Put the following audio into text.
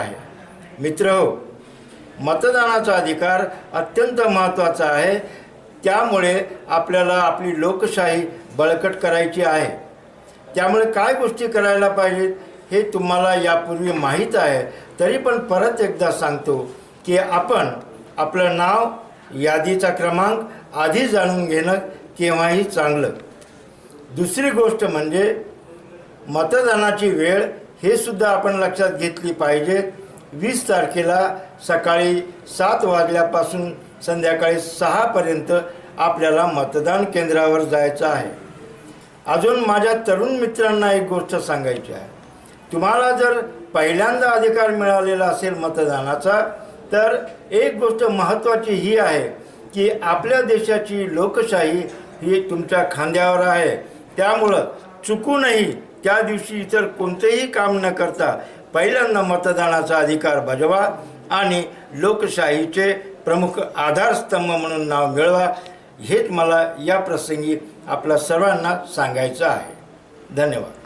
आहे. मित्र हो मतदानाचा अधिकार अत्यंत महत्त्वाचा आहे. त्यामुळे आपल्याला आपली लोकशाही बळकट करायची आहे. त्यामुळे काय गोष्टी करायला पाहिजेत हे तुम्हाला यापूर्वी माहीत आहे. तरी पण परत एकदा सांगतो की आपण आपलं नाव यादीचा क्रमांक आधी जाणून घेणं केव्हाही चांगलं. दुसरी गोष्ट म्हणजे मतदानाची वेळ हे सुद्धा आपण लक्षात घेतली पाहिजे. वीस तारखेला सकाळी सात वाजल्यापासून संध्याकाळी सहापर्यंत आपल्याला मतदान केंद्रावर जायचं आहे. अजून माझ्या तरुण मित्रांना एक गोष्ट सांगायची आहे. तुम्हाला जर पहिल्यांदा अधिकार मिळालेला असेल मतदानाचा तर एक गोष्ट महत्त्वाची ही आहे की आपल्या देशाची लोकशाही ही तुमच्या खांद्यावर आहे. त्यामुळं चुकूनही त्या दिवशी इतर कोणतेही काम न करता पहिल्यांदा मतदानाचा अधिकार बजवा आणि लोकशाहीचे प्रमुख आधारस्तंभ म्हणून नाव मिळवा. हेच मला या प्रसंगी आपल्या सर्वांना सांगायचं आहे. धन्यवाद.